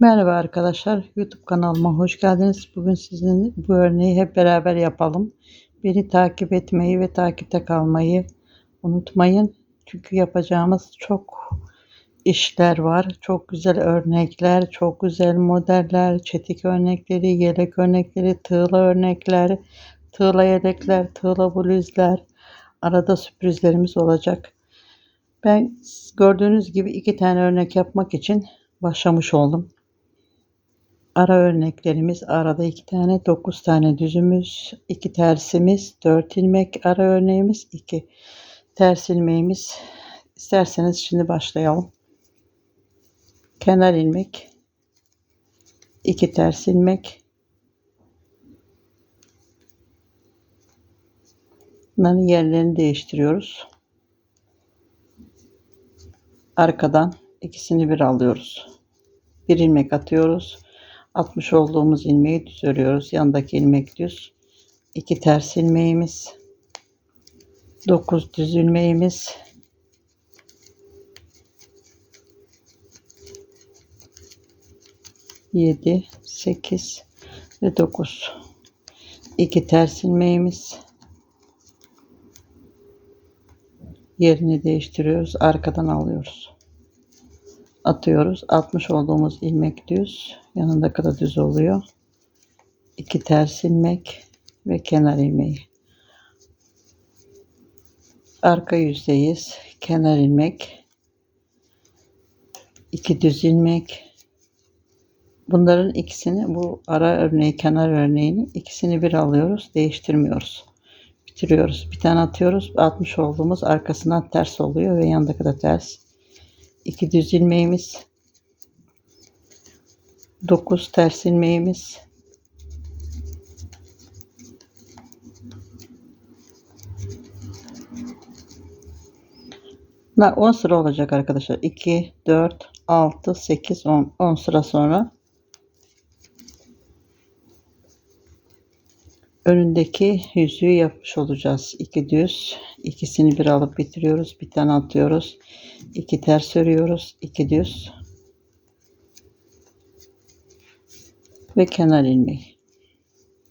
Merhaba arkadaşlar, YouTube kanalıma hoş geldiniz. Bugün sizin bu örneği hep beraber yapalım. Beni takip etmeyi ve takipte kalmayı unutmayın. Çünkü yapacağımız çok işler var. Çok güzel örnekler, çok güzel modeller, çetik örnekleri, yelek örnekleri, tığla örnekler, tığla yelekler, tığla bluzlar. Arada sürprizlerimiz olacak. Ben gördüğünüz gibi iki tane örnek yapmak için başlamış oldum. Ara örneklerimiz arada iki tane, dokuz tane düzümüz, iki tersimiz, dört ilmek ara örneğimiz, iki ters ilmeğimiz. İsterseniz şimdi başlayalım. Kenar ilmek, iki ters ilmek. Bunların yerlerini değiştiriyoruz. Arkadan ikisini bir alıyoruz. Bir ilmek atıyoruz. Atmış olduğumuz ilmeği düz örüyoruz. Yandaki ilmek düz. İki ters ilmeğimiz. Dokuz düz ilmeğimiz. Yedi, sekiz ve dokuz. İki ters ilmeğimiz. Yerini değiştiriyoruz. Arkadan alıyoruz atıyoruz. Atmış olduğumuz ilmek düz. Yanındaki da düz oluyor. İki ters ilmek ve kenar ilmeği. Arka yüzdeyiz. Kenar ilmek. iki düz ilmek. Bunların ikisini bu ara örneği kenar örneğini ikisini bir alıyoruz. Değiştirmiyoruz. Bitiriyoruz. Bir tane atıyoruz. Atmış olduğumuz arkasından ters oluyor ve yandaki de ters. 2 düz ilmeğimiz 9 ters ilmeğimiz Bunlar 10 sıra olacak arkadaşlar. 2, 4, 6, 8, 10. 10 sıra sonra önündeki yüzüğü yapmış olacağız. 2 düz. ikisini bir alıp bitiriyoruz. Bir tane atıyoruz. 2 ters örüyoruz. 2 düz. Ve kenar ilmeği.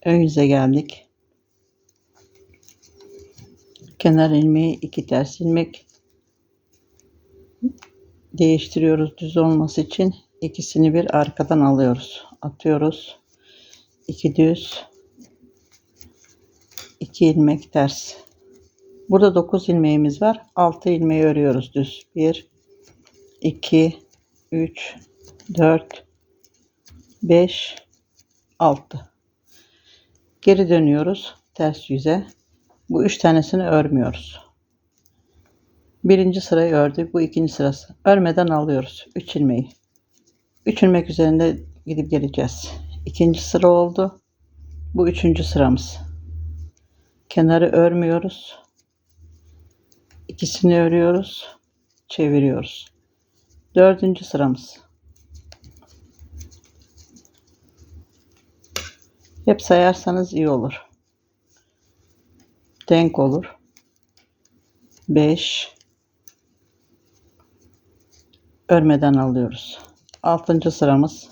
Ön yüze geldik. Kenar ilmeği 2 ters ilmek değiştiriyoruz düz olması için ikisini bir arkadan alıyoruz atıyoruz 2 düz 2 ilmek ters Burada 9 ilmeğimiz var. 6 ilmeği örüyoruz düz. 1 2 3 4 5 6 Geri dönüyoruz ters yüze. Bu üç tanesini örmüyoruz. Birinci sırayı ördük. Bu ikinci sırası. Örmeden alıyoruz. 3 ilmeği. 3 ilmek üzerinde gidip geleceğiz. İkinci sıra oldu. Bu üçüncü sıramız. Kenarı örmüyoruz. İkisini örüyoruz. Çeviriyoruz. Dördüncü sıramız. Hep sayarsanız iyi olur. Denk olur. 5 örmeden alıyoruz. Altıncı sıramız.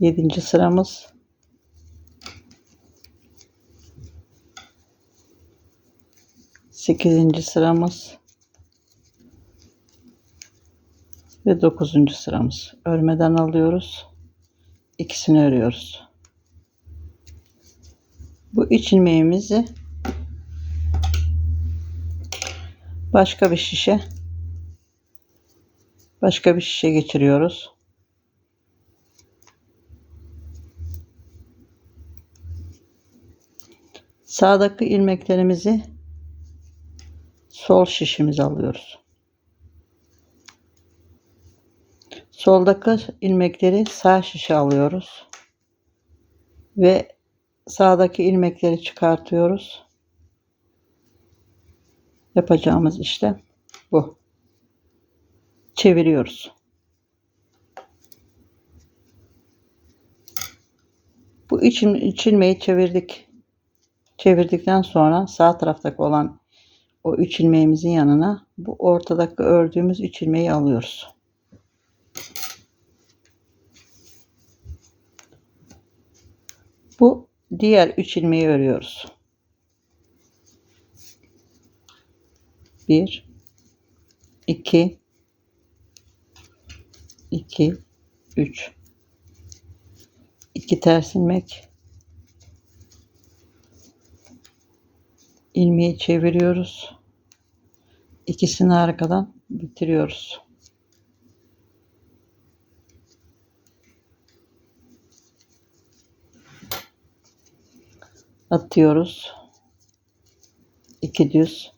Yedinci sıramız. Sekizinci sıramız. Ve dokuzuncu sıramız. Örmeden alıyoruz. İkisini örüyoruz. Bu iç ilmeğimizi başka bir şişe başka bir şişe geçiriyoruz. Sağdaki ilmeklerimizi sol şişimize alıyoruz. Soldaki ilmekleri sağ şişe alıyoruz. Ve sağdaki ilmekleri çıkartıyoruz. Yapacağımız işlem bu. Çeviriyoruz. Bu iç, iç ilmeği çevirdik. Çevirdikten sonra sağ taraftaki olan o üç ilmeğimizin yanına bu ortadaki ördüğümüz üç ilmeği alıyoruz. Bu diğer üç ilmeği örüyoruz. Bir, iki, iki, üç. İki ters ilmek. ilmeği çeviriyoruz. İkisini arkadan bitiriyoruz. Atıyoruz. İki düz.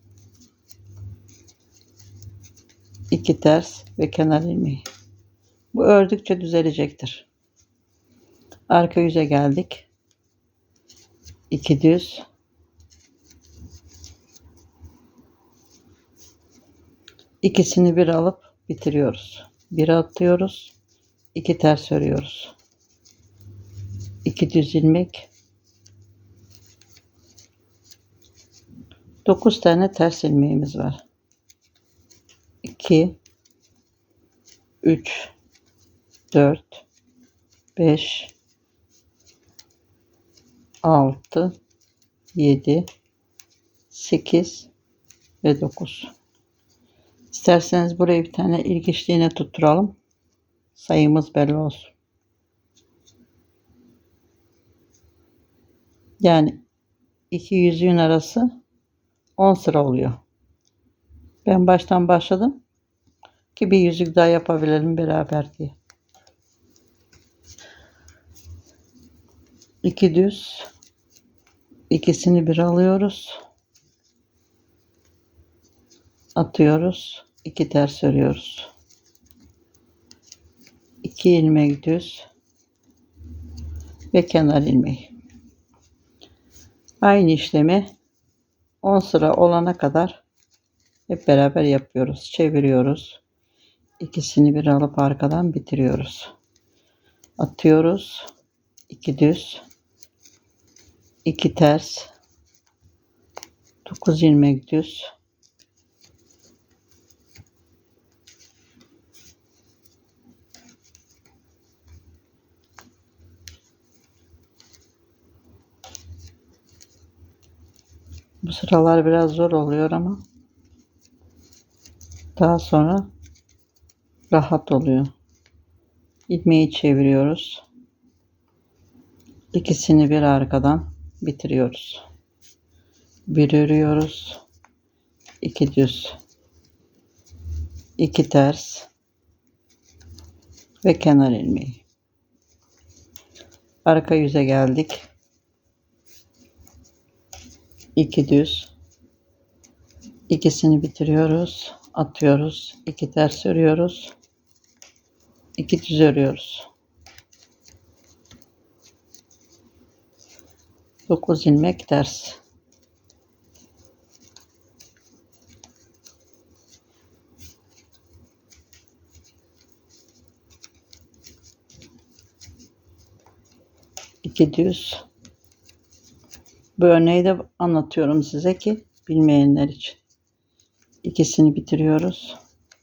iki ters ve kenar ilmeği. Bu ördükçe düzelecektir. Arka yüze geldik. İki düz. İkisini bir alıp bitiriyoruz. Bir atıyoruz. iki ters örüyoruz. İki düz ilmek. 9 tane ters ilmeğimiz var. 2 3 4 5 6 7 8 ve 9 İsterseniz buraya bir tane ilginç tutturalım. Sayımız belli olsun. Yani iki yüzüğün arası 10 sıra oluyor. Ben baştan başladım ki bir yüzük daha yapabilelim beraber diye. İki düz ikisini bir alıyoruz. Atıyoruz. İki ters örüyoruz. 2 ilmek düz ve kenar ilmeği. Aynı işlemi 10 sıra olana kadar hep beraber yapıyoruz. Çeviriyoruz. İkisini bir alıp arkadan bitiriyoruz. Atıyoruz. 2 düz. 2 ters. 9 ilmek düz. Bu sıralar biraz zor oluyor ama daha sonra rahat oluyor. İlmeği çeviriyoruz. İkisini bir arkadan bitiriyoruz. Bir örüyoruz. iki düz. iki ters ve kenar ilmeği. Arka yüze geldik. 2 düz. İkisini bitiriyoruz. Atıyoruz. 2 ters örüyoruz. 2 düz örüyoruz. 9 ilmek ters. İki düz bu örneği de anlatıyorum size ki bilmeyenler için. İkisini bitiriyoruz.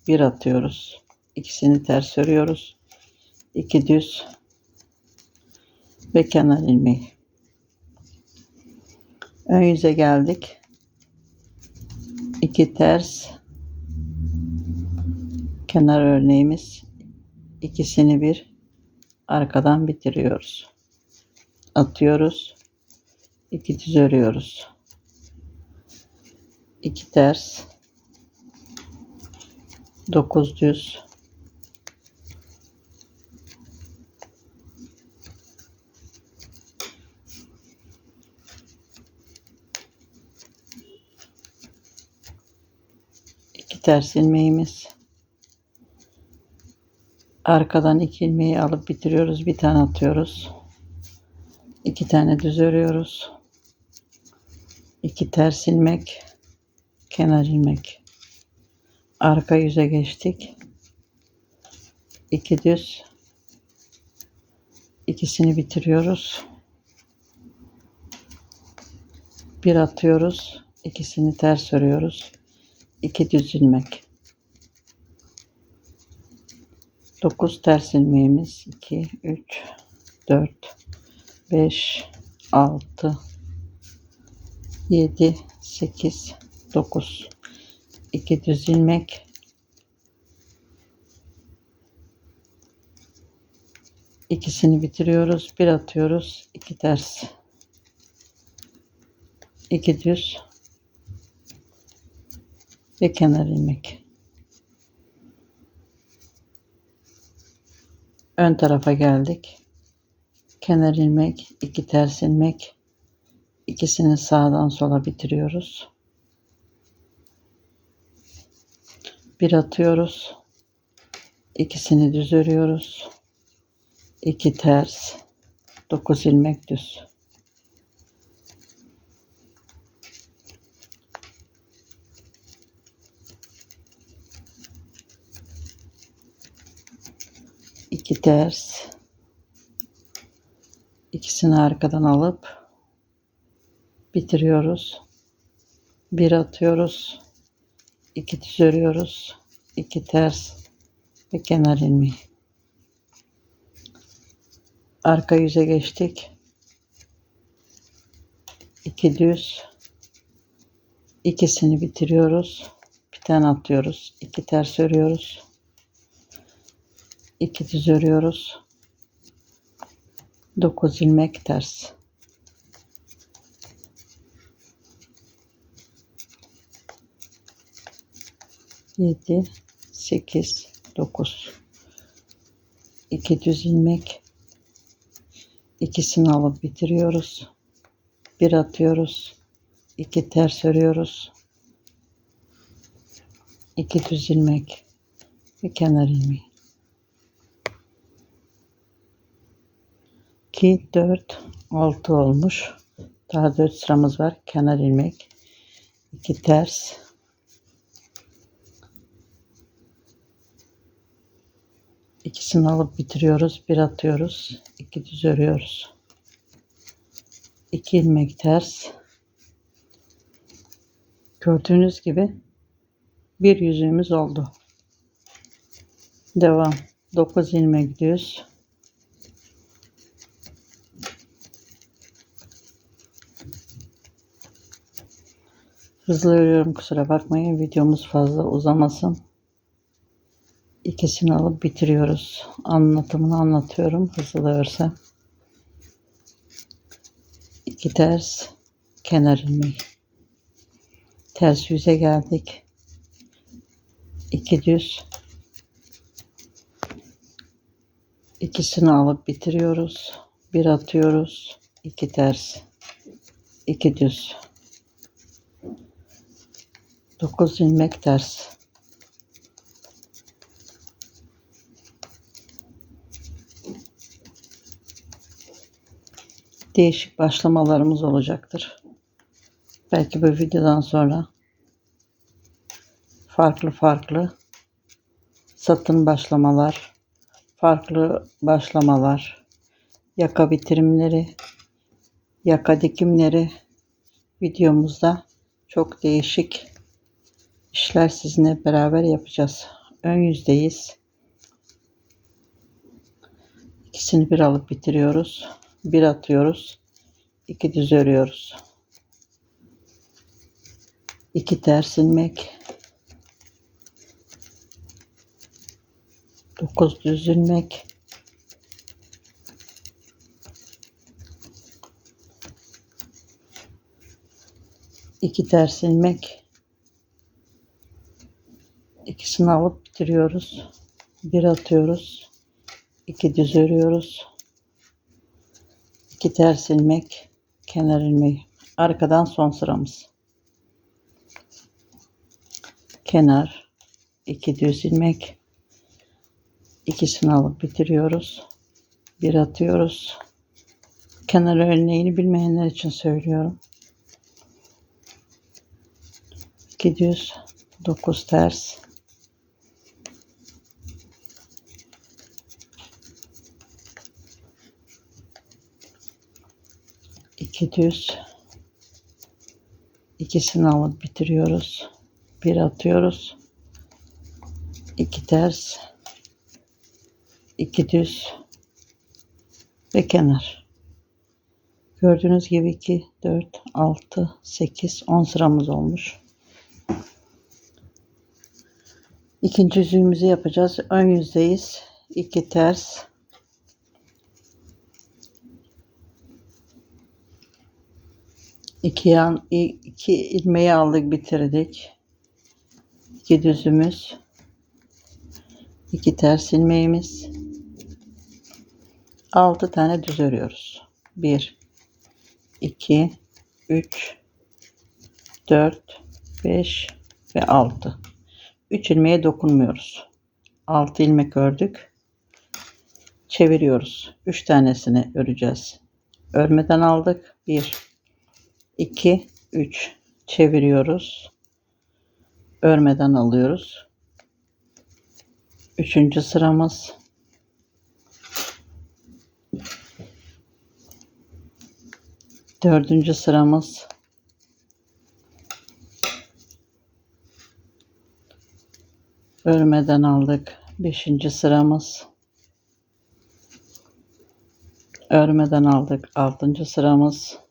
Bir atıyoruz. İkisini ters örüyoruz. İki düz ve kenar ilmeği. Ön yüze geldik. İki ters kenar örneğimiz. İkisini bir arkadan bitiriyoruz. Atıyoruz 2 düz örüyoruz. 2 ters. 9 düz. İki ters ilmeğimiz. Arkadan iki ilmeği alıp bitiriyoruz. Bir tane atıyoruz. İki tane düz örüyoruz 2 ters ilmek kenar ilmek. Arka yüze geçtik. 2 düz. İkisini bitiriyoruz. Bir atıyoruz. İkisini ters örüyoruz. 2 düz ilmek. 9 ters ilmeğimiz. 2 3 4 5 6 7 8 9 2 düz ilmek. İkisini bitiriyoruz. Bir atıyoruz. İki ters. İki düz. Ve kenar ilmek. Ön tarafa geldik. Kenar ilmek iki ters ilmek ikisini sağdan sola bitiriyoruz. Bir atıyoruz. İkisini düz örüyoruz. 2 ters. 9 ilmek düz. İki ters. İkisini arkadan alıp bitiriyoruz bir atıyoruz iki düz örüyoruz iki ters ve kenar ilmeği arka yüze geçtik. 2 düz ikisini bitiriyoruz. Bir tane atıyoruz. 2 ters örüyoruz. 2 düz örüyoruz. 9 ilmek ters. Yedi, sekiz, dokuz. İki düz ilmek ikisini alıp bitiriyoruz. Bir atıyoruz. iki ters örüyoruz. iki düz ilmek ve kenar ilmeği. 2 4 6 olmuş. Daha 4 sıramız var. Kenar ilmek. 2 ters. İkisini alıp bitiriyoruz. Bir atıyoruz. iki düz örüyoruz. 2 ilmek ters. Gördüğünüz gibi bir yüzüğümüz oldu. Devam. 9 ilmek düz. Hızlı örüyorum kusura bakmayın. Videomuz fazla uzamasın. İkisini alıp bitiriyoruz. Anlatımını anlatıyorum hızlı örsem. İki ters kenar ilmeği. Ters yüze geldik. İki düz. İkisini alıp bitiriyoruz. Bir atıyoruz. iki ters. iki düz. 9 ilmek ters. Değişik başlamalarımız olacaktır. Belki bu videodan sonra farklı farklı satın başlamalar, farklı başlamalar, yaka bitirimleri, yaka dikimleri videomuzda çok değişik işler sizinle beraber yapacağız. Ön yüzdeyiz. İkisini bir alıp bitiriyoruz. Bir atıyoruz. iki düz örüyoruz. İki ters ilmek. Dokuz düz ilmek. iki ters ilmek ikisini alıp bitiriyoruz. Bir atıyoruz. iki düz örüyoruz. İki ters ilmek, kenar ilmeği. Arkadan son sıramız. Kenar, iki düz ilmek. ikisini alıp bitiriyoruz. Bir atıyoruz. Kenar örneğini bilmeyenler için söylüyorum. 2 düz, 9 ters, 2 düz ikisini alıp bitiriyoruz Bir atıyoruz. iki ters. iki düz. Ve kenar. Gördüğünüz gibi 2, 4, 6, 8, 10 sıramız olmuş. İkinci yüzüğümüzü yapacağız. Ön yüzdeyiz. 2 ters. İki yan, iki ilmeği aldık bitirdik. İki düzümüz. iki ters ilmeğimiz. Altı tane düz örüyoruz. Bir, iki, üç, dört, beş ve altı. Üç ilmeğe dokunmuyoruz. Altı ilmek ördük. Çeviriyoruz. Üç tanesini öreceğiz. Örmeden aldık. Bir, 2 3 çeviriyoruz. Örmeden alıyoruz. Üçüncü sıramız. Dördüncü sıramız. Örmeden aldık. Beşinci sıramız. Örmeden aldık. Altıncı sıramız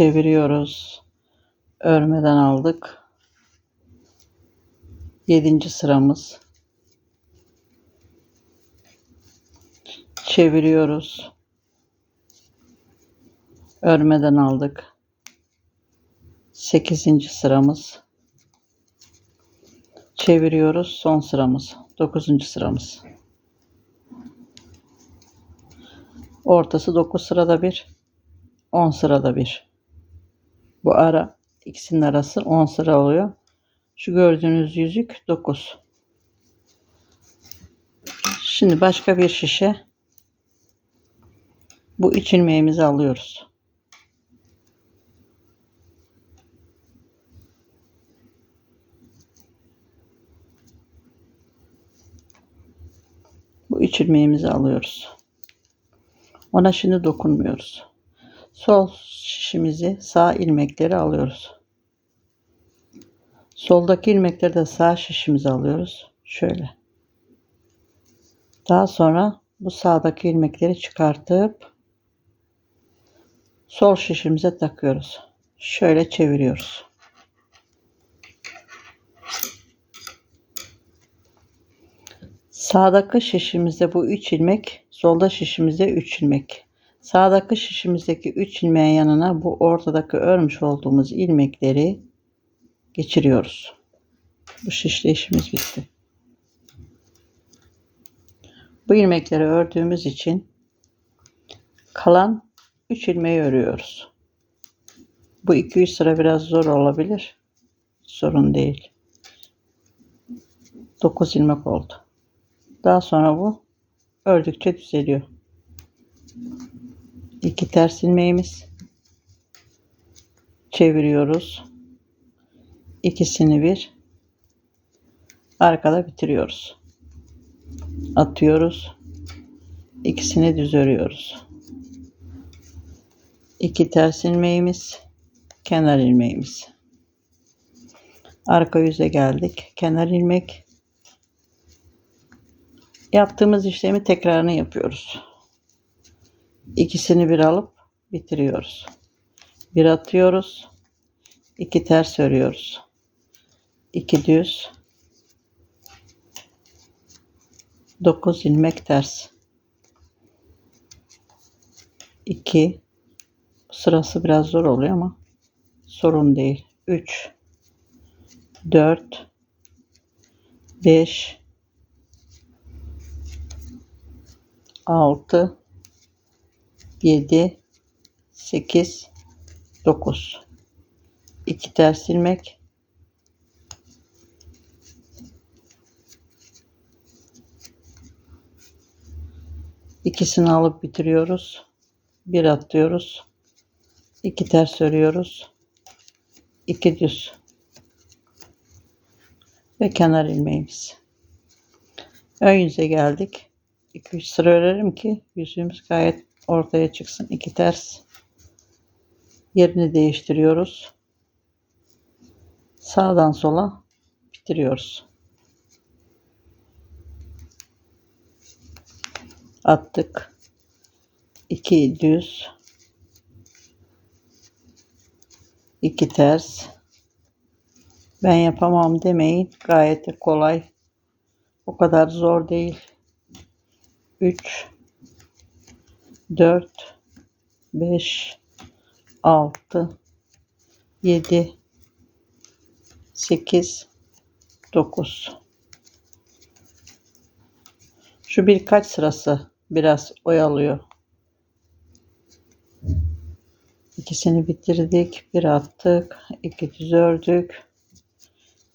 çeviriyoruz. Örmeden aldık. Yedinci sıramız. Çeviriyoruz. Örmeden aldık. Sekizinci sıramız. Çeviriyoruz. Son sıramız. Dokuzuncu sıramız. Ortası dokuz sırada bir. On sırada bir. Bu ara ikisinin arası 10 sıra oluyor. Şu gördüğünüz yüzük 9. Şimdi başka bir şişe bu iç ilmeğimizi alıyoruz. Bu iç ilmeğimizi alıyoruz. Ona şimdi dokunmuyoruz. Sol şişimizi sağ ilmekleri alıyoruz. Soldaki ilmekleri de sağ şişimize alıyoruz. Şöyle. Daha sonra bu sağdaki ilmekleri çıkartıp sol şişimize takıyoruz. Şöyle çeviriyoruz. Sağdaki şişimizde bu 3 ilmek, solda şişimizde 3 ilmek. Sağdaki şişimizdeki 3 ilmeğin yanına bu ortadaki örmüş olduğumuz ilmekleri geçiriyoruz. Bu şişle işimiz bitti. Bu ilmekleri ördüğümüz için kalan 3 ilmeği örüyoruz. Bu 2-3 sıra biraz zor olabilir. Sorun değil. 9 ilmek oldu. Daha sonra bu ördükçe düzeliyor iki ters ilmeğimiz. Çeviriyoruz. İkisini bir. Arkada bitiriyoruz. Atıyoruz. İkisini düz örüyoruz. İki ters ilmeğimiz kenar ilmeğimiz. Arka yüze geldik. Kenar ilmek. Yaptığımız işlemi tekrarını yapıyoruz ikisini bir alıp bitiriyoruz. Bir atıyoruz. iki ters örüyoruz. iki düz. 9 ilmek ters. 2 sırası biraz zor oluyor ama sorun değil. 3 4 5 6 7 8 9 2 ters ilmek ikisini alıp bitiriyoruz. Bir atlıyoruz. İki ters örüyoruz. İki düz. Ve kenar ilmeğimiz. Ön yüze geldik. 2-3 sıra örerim ki yüzümüz gayet ortaya çıksın. iki ters yerini değiştiriyoruz. Sağdan sola bitiriyoruz. Attık. 2 düz. 2 ters. Ben yapamam demeyin. Gayet kolay. O kadar zor değil. 3 4 5 6 7 8 9 Şu birkaç sırası biraz oyalıyor. İkisini bitirdik. Bir attık. iki düz ördük.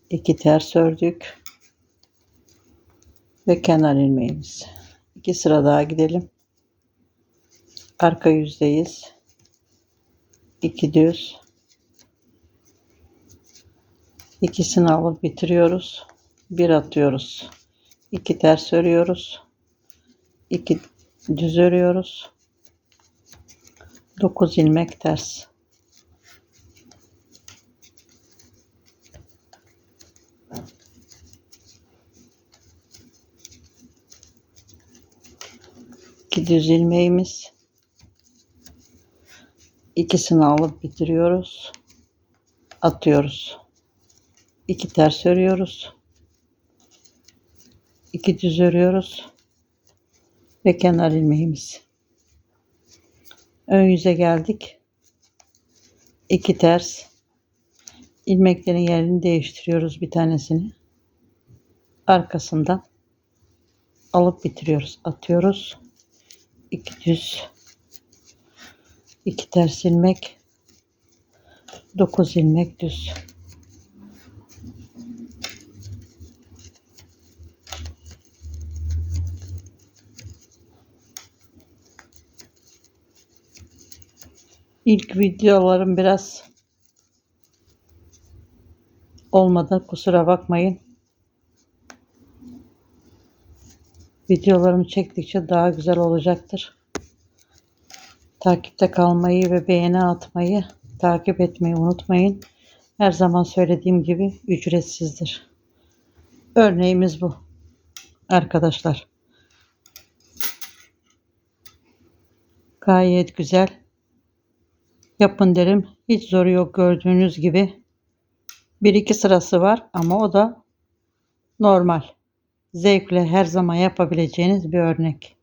iki ters ördük. Ve kenar ilmeğimiz. İki sıra daha gidelim. Arka yüzdeyiz. İki düz. İkisini alıp bitiriyoruz. Bir atıyoruz. İki ters örüyoruz. İki düz örüyoruz. 9 ilmek ters. İki düz ilmeğimiz. İkisini alıp bitiriyoruz. Atıyoruz. İki ters örüyoruz. İki düz örüyoruz. Ve kenar ilmeğimiz. Ön yüze geldik. İki ters. ilmeklerin yerini değiştiriyoruz bir tanesini. Arkasından alıp bitiriyoruz. Atıyoruz. İki düz. İki ters ilmek. Dokuz ilmek düz. İlk videolarım biraz olmadı. Kusura bakmayın. Videolarımı çektikçe daha güzel olacaktır. Takipte kalmayı ve beğeni atmayı, takip etmeyi unutmayın. Her zaman söylediğim gibi ücretsizdir. Örneğimiz bu. Arkadaşlar. Gayet güzel. Yapın derim. Hiç zoru yok gördüğünüz gibi. Bir iki sırası var ama o da normal. Zevkle her zaman yapabileceğiniz bir örnek.